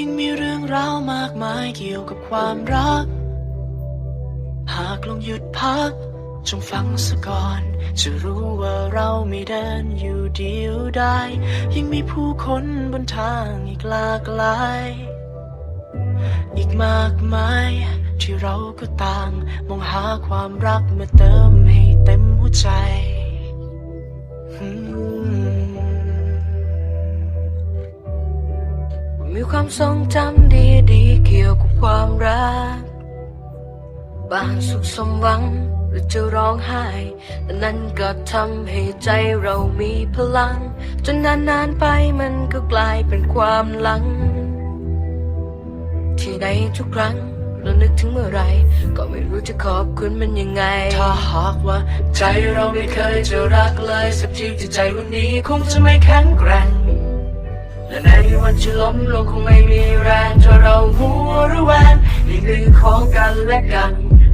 ยังมีเรื่องราวมากมายเกี่ยวกับความรัก หากลองหยุดพัก จงฟังสะก่อน จะรู้ว่าเราไม่เดินอยู่เดียวได้ยังมีผู้คนบนทางอีกหลากหลาย อีกมากมาย ที่เราก็ต่าง มองหาความรักมาเติมให้เต็มหัวใจอื ความทรงจำดีๆเกี่ยวกับความรัก บางสุขสมหวังหรือจะร้องไห้ แต่นั้นก็ทำให้ใจเรามีพลัง จนนานๆไปมันก็กลายเป็นความหลัง ที่ในทุกครั้งเรานึกถึงเมื่อไร ก็ไม่รู้จะขอบคุณมันยังไง ถ้าหากว่า ใจเราไม่เคยจะรักเลย สักทีที่ใจวันนี้คงจะไม่แข็งแกร่ง และในวันที่ล้มลงคงไม่มีแรงถ้าเราหัวระแวงในเรื่อของกันและกัน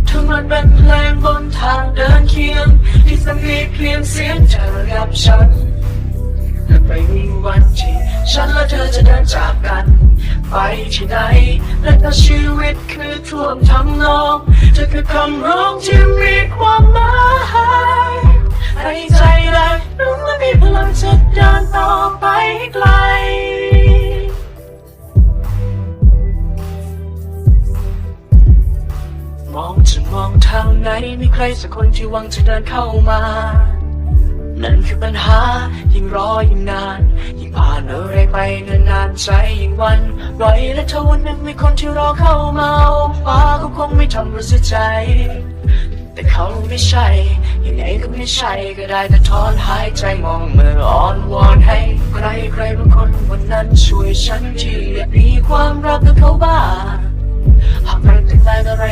ทั้งมันเป็นเพลงบนทางเดินเคียง ที่จะมีเพียงเสียงเธอกับฉันและไปมีวันที่ฉันและเธอจะเดินจากกัน ไปที่ไหนและถ้าชีวิตคือท่วงทำนองเธอคือคำร้องที่มี ใครสักคนที่หวังจะเดินเข้ามา นั่นคือปัญหายิ่งรอยิ่งนาน ยิ่งผ่านอะไรไปนานๆใจยิ่งวันไหวและถ้าวันหนึ่งมีคนที่รอเข้ามาฟ้าก็คงไม่ทำราเสียใจ แต่เขาไม่ใช่ยังไงก็ไม่ใช่ก็ได้แต่ถอนหายใจมองมืออ่อนวอนให้ใครใครบางคนวันนั้นช่วยฉันที่อยกมีความรักกับเขาบ้าง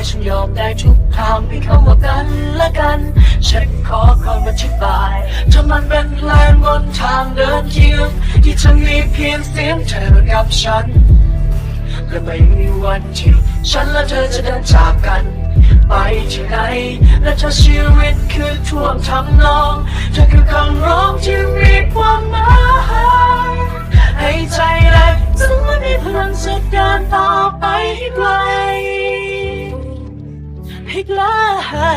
ฉันยอมได้ทุกทางเพียงคำว่ากันและกัน ฉันขอคำอธิบายถ้ามันเป็นแรงบนทางเดินเคียงที่จะมีเพียงเสียงเธอกับฉัน และไม่มีวันที่ฉันและเธอจะเดินจากกัน ไปที่ไหน และถ้าชีวิตคือท่วงทำนองเธอคือคำร้องที่มีความหมายให้ใจแรงจึงไม่มีพลังจะเดินต่อ เพื่อ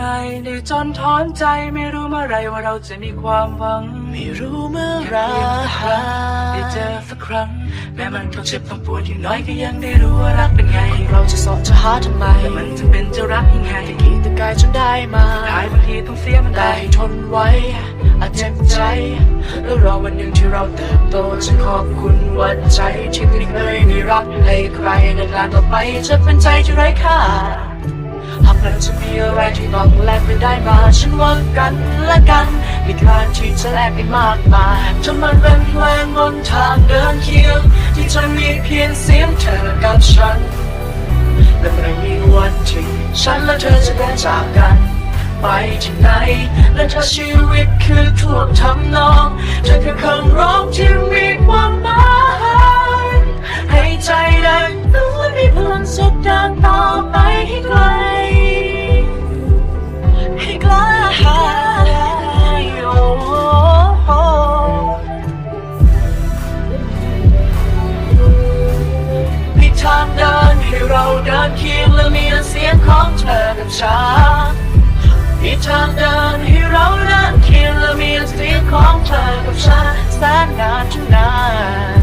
ให้ได้จนถอนใจไม่รู้เมื่อไรว่าเราจะมีความหวัง ไม่รู้เมื่อไรได้เจอสักครั้ง แม้มันต้องเจ็บต้องปวดอย่างน้อยก็ยังได้รู้ว่ารักเป็นไง เราจะสอบจะหาทำไมแต่มันจะเป็นจะรักยังไงตะกี้ตะกายจนได้มาท้ายบางทีต้องเสียมันได้ทนไว้ อาจเจ็บใจ แล้วรอวันหนึ่งที่เราเติบโตจะขอบคุณวันใจที่ไม่เคยมีรักให้ใครในการต่อไปจะเป็นใจที่ไร้ค่าหากเราจะมีอะไรที่ต้องแลกไปได้มาฉันว่ากันและกัน มีการที่จะแลกไปมากมายจนมันเป็นเพลงบนทางเดินเคียง ที่จะมีเพียงเสียงเธอกับฉันและไม่มีวันที่ฉันและเธอจะได้จากกัน ไปที่ไหน และถ้าชีวิตคือท่วงทำนองเธอคือคำร้องที่มีความหมายให้ใจได้รู้ว่ามีพลังจะเดินต่อไปให้ไกลให้ไกลโอ้มีทางเดินให้เราเดินเคียงและมีเสียงของเธอกับฉัน มีทางเดินให้เราเดินเคียงและมีเสียงของเธอกับฉันแสนนานจนนาน